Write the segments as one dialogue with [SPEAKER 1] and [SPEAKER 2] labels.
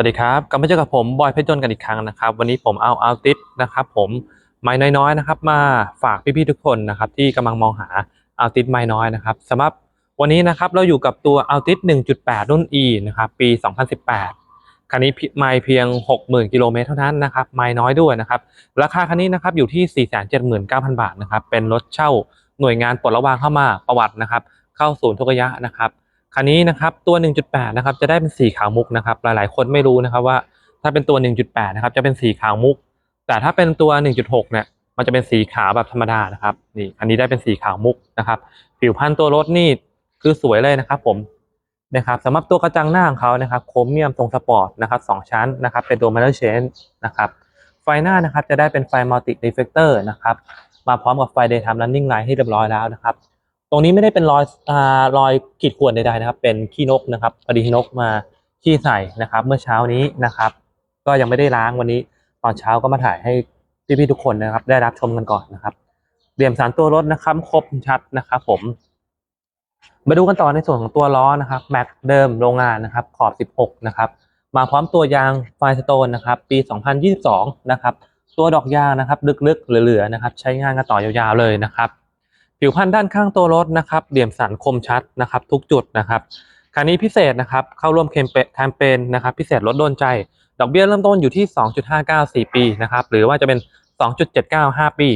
[SPEAKER 1] สวัสดีครับกลับมาเจอกับผมบอยเพชรยนต์กันอีกครั้งนะครับ วันนี้ผมเอาเอัลติสนะครับผมไม้น้อยๆนะครับ มาฝากพี่ๆทุกคนนะครับที่กำลังมองหาเอัลติสไม้น้อยนะครับสำหรับวันนี้นะครับเราอยู่กับตัวเอัลติส1.8 รุ่น E นะครับปี 2018 คันนี้ไม่เพียง 60,000 กิโลเมตรเท่านั้นนะครับไม่น้อยด้วยนะครับราคาคันนี้นะครับอยู่ที่ 479,000 บาทนะครับเป็นรถเช่าหน่วยงานปลดระวางเข้ามาประวัตินะครับ เข้าศูนย์ทุกระยะนะครับ คันนี้นะครับตัว 1.8 นะครับจะได้เป็นสีขาวมุกนะครับหลายๆ คนไม่รู้นะครับว่าถ้าเป็นตัว 1.8 นะครับจะเป็นสีขาวมุก แต่ถ้าเป็นตัว 1.6 เนี่ยมันจะเป็นสีขาวแบบธรรมดานะครับนี่อันนี้ได้เป็นสีขาวมุกนะครับผิวพันตัวรถนี่คือสวยเลยนะครับผมนะครับสำหรับตัวกระจังหน้าของเขานะครับโครเมียมทรงสปอร์ตนะครับสองชั้นนะครับเป็นตัวมา l เชนนะครับไฟหน้านะครับจะได้เป็นไฟมัลติ r ีเฟกเตอร์นะครับมาพร้อมกับไฟ daytime running light ให้เรียบร้อยแล้วนะครับ ตรงนี้ไม่ได้เป็นรอยอ่ารอยขีดข่วนใดๆนะครับ เป็นขี้นกนะครับพอดีนกมาขี้ใส่นะครับ เมื่อเช้านี้นะครับ ก็ยังไม่ได้ล้างวันนี้ ตอนเช้าก็มาถ่ายให้พี่ๆทุกคนนะครับ ได้รับชมกันก่อนนะครับเหลี่ยมสารตัวรถนะครับ ครบชัดนะครับผมมาดูกันต่อในส่วนของตัวล้อนะครับแม็กเดิมโรงงานนะครับ ขอบ 16 นะครับ มาพร้อมตัวยางไฟสโตนนะครับ ปี 2022 นะครับ ตัวดอกยางนะครับ ลึกๆ เหลือๆนะครับ ใช้งานกันต่อยาวๆเลยนะครับ ผิวพันธุ์ด้านข้างตัวรถนะครับเหลี่ยมสันคมชัดนะครับ ทุกจุดนะครับคันนี้พิเศษนะครับเข้าร่วมแคมเปญแคมเปญนะครับพิเศษลดโดนใจ ดอกเบี้ยเริ่มต้นอยู่ที่ 2.59 4 ปีนะครับหรือว่าจะเป็น 2.79 5 ปี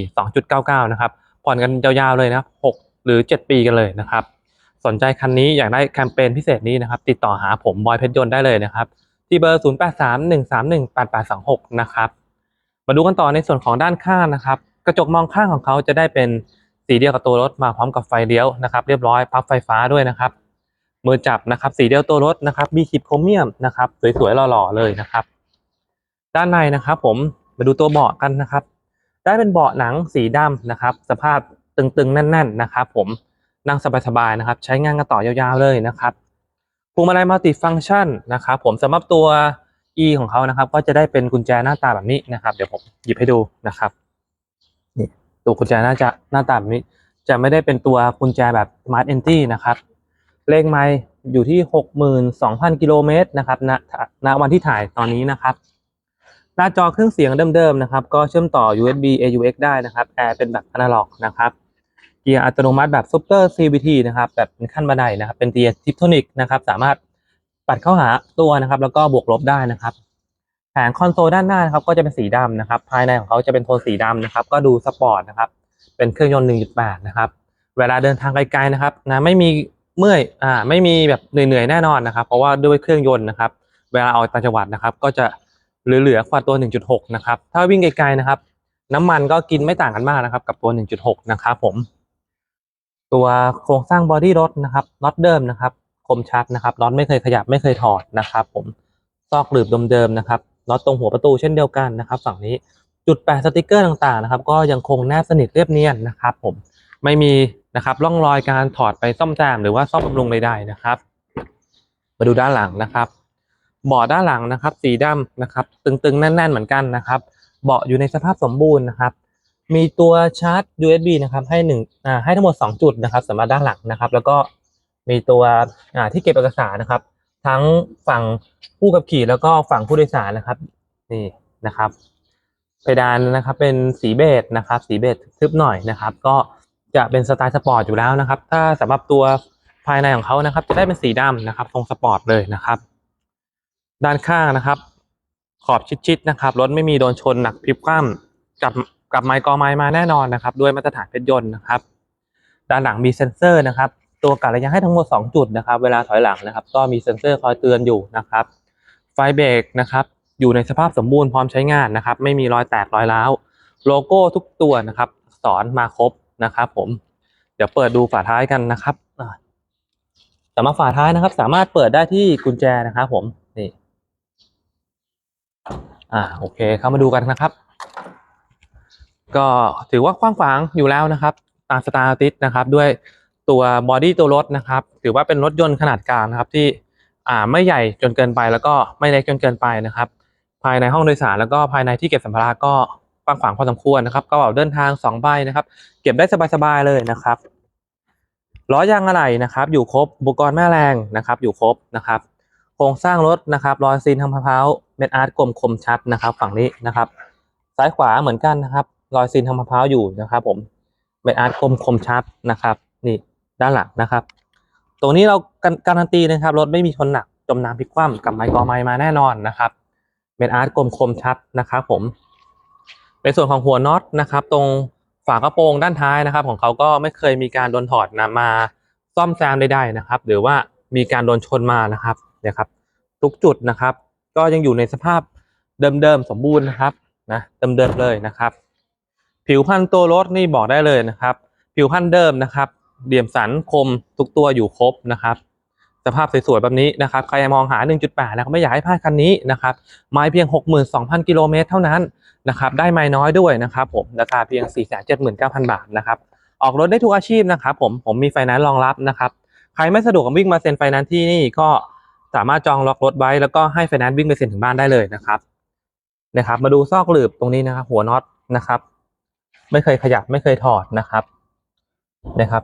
[SPEAKER 1] 2.99 นะครับผ่อนกันยาวๆเลยนะครับ6หรือ 7 ปีกันเลยนะครับสนใจคันนี้อยากได้แคมเปญพิเศษนี้นะครับติดต่อหาผมบอยเพชรยนต์ได้เลยนะครับที่เบอร์ 0831318826 นะครับมาดูกันต่อในส่วนของด้านข้างนะครับ กระจกมองข้างของเขาจะได้เป็น สีเดียวกับตัวรถมาพร้อมกับไฟเลี้ยวนะครับเรียบร้อยพับไฟฟ้าด้วยนะครับมือจับนะครับสีเดียวตัวรถนะครับมีคลิปโครเมียมนะครับสวยๆหล่อๆเลยนะครับ ด้านในนะครับ ผมมาดูตัวเบาะกันนะครับ ได้เป็นเบาะหนังสีดำนะครับ สภาพตึงๆแน่น ๆนะครับ ผมนั่งสบายๆนะครับ ใช้งานกันต่อยาวๆเลยนะครับพวงมาลัยมัลติฟังก์ชันนะครับ ผมสำหรับตัว E ของเขานะครับ ก็จะได้เป็นกุญแจหน้าตาแบบนี้นะครับ เดี๋ยวผมหยิบให้ดูนะครับ ตัวกุญแจน้าจะหน้าตาแบบนี้ จะไม่ได้เป็นตัวกุญแจแบบ Smart Entry นะครับ เลขไมล์อยู่ที่ 62,000 กิโลเมตรนะครับณณวันที่ถ่ายตอนนี้นะครับ หน้าจอเครื่องเสียงเดิมๆนะครับ ก็เชื่อมต่อ USB AUX ได้นะครับแอร์เป็นแบบอนาล็อกนะครับเกียร์อัตโนมัติแบบ Super CVT นะครับแบบเป็นขั้นบันไดนะครับ เป็นเกียร์ทิปโทนิกนะครับ สามารถปัดเข้าหาตัวนะครับ แล้วก็บวกลบได้นะครับ แผงคอนโซลด้านหน้านะครับก็จะเป็นสีดำนะครับ ภายในของเขาจะเป็นโทนสีดำนะครับ ก็ดูสปอร์ตนะครับ เป็นเครื่องยนต์ 1.8 นะครับ เวลาเดินทางไกลๆนะครับนะไม่มีเมื่อยอ่าไม่มีแบบเหนื่อยๆแน่นอนนะครับ เพราะว่าด้วยเครื่องยนต์นะครับ เวลาออกต่างจังหวัดนะครับ ก็จะเหลือๆกว่าตัว 1.6 นะครับ ถ้าวิ่งไกลๆนะครับ น้ำมันก็กินไม่ต่างกันมากนะครับ กับตัว 1.6 นะครับผม ตัวโครงสร้างบอดี้รถนะครับน็อตเดิมนะครับ คมชัดนะครับน็อตไม่เคยขยับไม่เคยถอดนะครับ ผมซอกหลืบเดิมๆนะครับ น็อตตรงหัวประตูเช่นเดียวกันนะครับ ฝั่งนี้จุดแปะสติกเกอร์ต่างๆนะครับ ก็ยังคงแนบสนิทเรียบเนียนนะครับผมไม่มีนะครับร่องรอยการถอดไปซ่อมแซมหรือว่าซ่อมบำรุงใดๆนะครับ มาดูด้านหลังนะครับ เบาะด้านหลังนะครับ สีดำนะครับ ตึงๆแน่น ๆ เหมือนกันนะครับ เบาะอยู่ในสภาพสมบูรณ์นะครับ มีตัวชาร์จ USB นะครับให้หนึ่งให้ทั้งหมด 2 จุดนะครับสำหรับด้านหลังนะครับ แล้วก็มีตัวที่เก็บเอกสารนะครับ ทั้งฝั่งผู้ขับขี่แล้วก็ฝั่งผู้โดยสารนะครับ นี่นะครับ เพดานนะครับ เป็นสีเบจนะครับ สีเบจทึบหน่อยนะครับ ก็จะเป็นสไตล์สปอร์ตอยู่แล้วนะครับ ถ้าสำหรับตัวภายในของเขานะครับ จะได้เป็นสีดำนะครับ ทรงสปอร์ตเลยนะครับ ด้านข้างนะครับ ขอบชิดๆนะครับรถไม่มีโดนชนหนักพลิบคว่ำกับกับไมค์กอไม้มาแน่นอนนะครับ ด้วยมาตรฐานเพชรยนต์นะครับ ด้านหลังมีเซ็นเซอร์นะครับ ตัวกัดระยะให้ทั้งหมด 2 จุดนะครับ เวลาถอยหลังนะครับ ก็มีเซ็นเซอร์คอยเตือนอยู่นะครับ ไฟเบรกนะครับอยู่ในสภาพสมบูรณ์พร้อมใช้งานนะครับ ไม่มีรอยแตกรอยร้าว โลโก้ทุกตัวนะครับสอนมาครบนะครับ ผม เดี๋ยวเปิดดูฝาท้ายกันนะครับอ่าสำหรับฝาท้ายนะครับ สามารถเปิดได้ที่กุญแจนะครับ ผมนี่อ่าโอเค เข้ามาดูกันนะครับ ก็ถือว่ากว้างขวางอยู่แล้วนะครับ ตามสไตล์อาร์ติสนะครับ ด้วย ตัวบอดี้ตัวรถนะครับ ถือว่าเป็นรถยนต์ขนาดกลางนะครับ ที่ไม่ใหญ่จนเกินไปแล้วก็ไม่เล็กจนเกินไปนะครับ ภายในห้องโดยสารแล้วก็ภายในที่เก็บสัมภาระก็กว้างขวางพอสมควรนะครับก็เป๋าเดินทางสองใบนะครับ เก็บได้สบายๆเลยนะครับล้อยางอะไหล่นะครับ อยู่ครบอุปกรณ์แม่แรงนะครับ อยู่ครบนะครับโครงสร้างรถนะครับรอยซีนทางมะพร้าวเม็ดอาร์ตกลมคมชัดนะครับ ฝั่งนี้นะครับ ซ้ายขวาเหมือนกันนะครับรอยซีนทางมะพร้าวอยู่นะครับ ผมเม็ดอาร์ตกลมคมชัดนะครับ นี่ ด้านหลังนะครับ ตรงนี้เราการการันตีนะครับรถไม่มีชนหนักจมน้ำพลิกคว่ำกับไมค์กอไม้มาแน่นอนนะครับเม็ดอาร์ตกลมคมชัดนะครับผมในส่วนของหัวน็อตนะครับ ตรงฝากระโปรงด้านท้ายนะครับ ของเขาก็ไม่เคยมีการโดนถอดนะมาซ่อมแซมใดๆนะครับ หรือว่ามีการโดนชนมานะครับเนี่ยครับ ทุกจุดนะครับ ก็ยังอยู่ในสภาพเดิมๆสมบูรณ์นะครับนะเดิมๆเลยนะครับ ผิวพันธุ์ตัวรถนี่บอกได้เลยนะครับ ผิวพันธุ์เดิมนะครับ เดี่ยมสันคมทุกตัวอยู่ครบนะครับ สภาพสวยๆแบบนี้นะครับ ใครมองหา 1.8 แล้วก็ไม่อยากให้พลาดคันนี้นะครับไม้เพียง 62,000 กิโลเมตรเท่านั้นนะครับ ได้ไม้น้อยด้วยนะครับผม ราคาเพียง 479,000 บาทนะครับ ออกรถได้ทุกอาชีพนะครับผม ผมมีไฟแนนซ์รองรับนะครับ ใครไม่สะดวกวิ่งมาเซ็นไฟแนนซ์ที่นี่ก็สามารถจองล็อกรถไว้แล้วก็ให้ไฟแนนซ์วิ่งไปเซ็นถึงบ้านได้เลยนะครับ นะครับ มาดูซอกหลืบตรงนี้นะครับ หัวน็อตนะครับ ไม่เคยขยับไม่เคยถอดนะครับนะครับ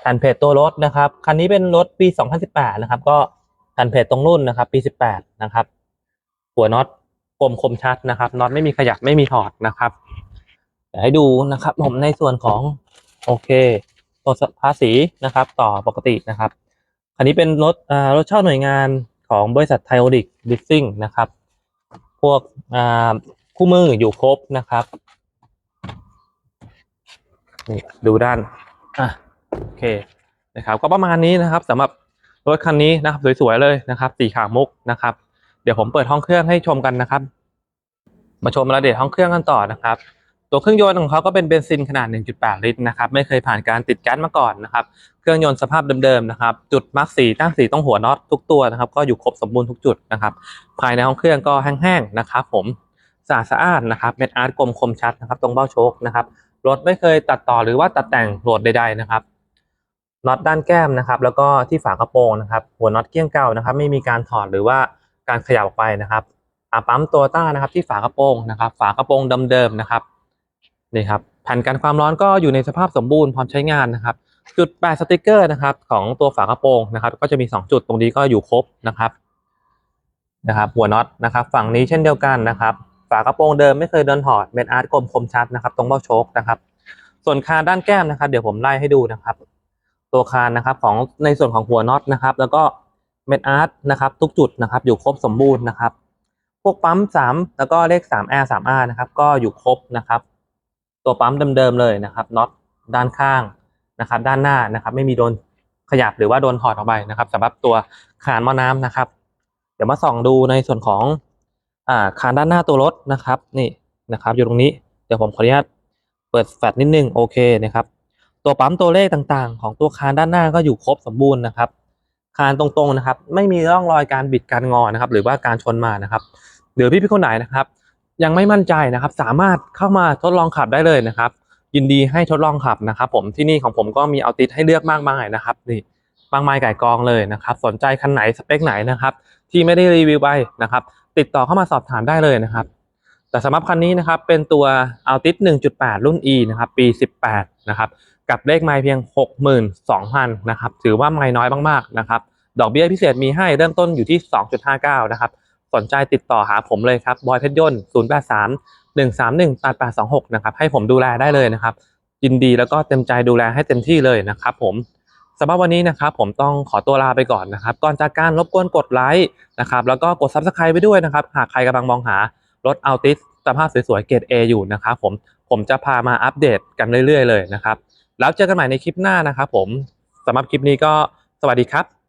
[SPEAKER 1] แผ่นเพจตัวรถนะครับ คันนี้เป็นรถปี 2018 นะครับ ก็แผ่นเพจตรงรุ่นนะครับ ปี 18 นะครับ หัวน็อตกลมคมชัดนะครับน็อตไม่มีขยับไม่มีถอดนะครับเดี๋ยวให้ดูนะครับ ผมในส่วนของโอเคตัวภาษีนะครับ ต่อปกตินะครับคันนี้เป็นรถอ่ารถเช่าหน่วยงานของบริษัทไทโอดิกดิฟซิ่งนะครับ พวกอ่าคู่มืออยู่ครบนะครับนี่ดูด้านอะ เคนะครับก็ประมาณนี้นะครับสำหรับรถคันนี้นะครับสวยๆเลยนะครับสีขาวมุกนะครับ เดี๋ยวผมเปิดห้องเครื่องให้ชมกันนะครับ มาชมรายละเอียดห้องเครื่องกันต่อนะครับ ตัวเครื่องยนต์ของเขาก็เป็นเบนซินขนาด 1.8 ลิตรนะครับไม่เคยผ่านการติดแก๊สมาก่อนนะครับ เครื่องยนต์สภาพเดิมๆนะครับ จุดมาร์กสีตั้งสีต้องหัวน็อตทุกตัวนะครับ ก็อยู่ครบสมบูรณ์ทุกจุดนะครับ ภายในห้องเครื่องก็แห้งๆนะครับ ผมสะอาดสะอาดนะครับเม็ดอาร์ตกลมคมชัดนะครับ ตรงเบ้าโชคนะครับรถไม่เคยตัดต่อหรือว่าตัดแต่งโหลดใดๆนะครับ น็อตด้านแก้มนะครับ แล้วก็ที่ฝากระโปรงนะครับ หัวน็อตเกี้ยงเก่านะครับ ไม่มีการถอดหรือว่าการขยับออกไปนะครับอ่าปั๊มตัวต้านะครับ ที่ฝากระโปรงนะครับ ฝากระโปรงเดิมๆนะครับนี่ครับแผ่นกันความร้อนก็อยู่ในสภาพสมบูรณ์พร้อมใช้งานนะครับ จุดแปะสติกเกอร์นะครับ ของตัวฝากระโปรงนะครับ ก็จะมี 2 จุดตรงนี้ก็อยู่ครบนะครับนะครับ หัวน็อตนะครับ ฝั่งนี้เช่นเดียวกันนะครับ ฝากระโปรงเดิมไม่เคยโดนถอดเม็ดอาร์ตกลมคมชัดนะครับ ตรงเบ้าโชคนะครับ ส่วนคาด้านแก้มนะครับ เดี๋ยวผมไล่ให้ดูนะครับ ตัวคานนะครับของในส่วนของหัวน็อตนะครับ แล้วก็เม็ดอาร์ตนะครับทุกจุดนะครับอยู่ครบสมบูรณ์นะครับ พวกปั๊ม 3 แล้วก็เลข 3 R 3 R นะครับก็อยู่ครบนะครับ ตัวปั๊มเดิมๆเลยนะครับน็อตด้านข้างนะครับ ด้านหน้านะครับ ไม่มีโดนขยับหรือว่าโดนถอดออกไปนะครับสำหรับตัวคานหม้อน้ำนะครับ เดี๋ยวมาส่องดูในส่วนของอ่าคานด้านหน้าตัวรถนะครับ นี่นะครับ อยู่ตรงนี้เดี๋ยวผมขออนุญาตเปิดแฟลชนิดนึงโอเคนะครับ ตัวปั๊มตัวเลขต่างๆ ของตัวคานด้านหน้าก็อยู่ครบสมบูรณ์นะครับ คานตรงๆนะครับ ไม่มีร่องรอยการบิดการงอนะครับ หรือว่าการชนมานะครับหรือพี่ๆคนไหนนะครับ ยังไม่มั่นใจนะครับ สามารถเข้ามาทดลองขับได้เลยนะครับ ยินดีให้ทดลองขับนะครับ ผมที่นี่ของผมก็มีเอาติดให้เลือกมากมายนะครับนี่มากมายไก่กองเลยนะครับ สนใจคันไหนสเปคไหนนะครับ ที่ไม่ได้รีวิวไปนะครับ ติดต่อเข้ามาสอบถามได้เลยนะครับ แต่สำหรับคันนี้นะครับเป็นตัว Altis 1.8 รุ่น E นะครับปี 18 นะครับ กับเลขไม้เพียง 62,000นะครับถือว่าไม้น้อยมากๆนะครับดอกเบี้ยพิเศษมีให้เริ่มต้นอยู่ที่ 2.59นะครับสนใจติดต่อหาผมเลยครับบอยเพชรยนต์083 131 8826นะครับให้ผมดูแลได้เลยนะครับยินดีแล้วก็เต็มใจดูแลให้เต็มที่เลยนะครับผมสำหรับวันนี้นะครับผมต้องขอตัวลาไปก่อนนะครับ ก่อนจากการรบกวนกดไลค์นะครับแล้วก็กด Subscribe ไปด้วยนะครับ หากใครกำลังมองหารถ Altis สภาพสวยๆเกรด A อยู่นะครับผมผมจะพามาอัปเดตกันเรื่อยๆเลยนะครับ แล้วเจอกันใหม่ในคลิปหน้านะครับผมสำหรับคลิปนี้ก็สวัสดีครับ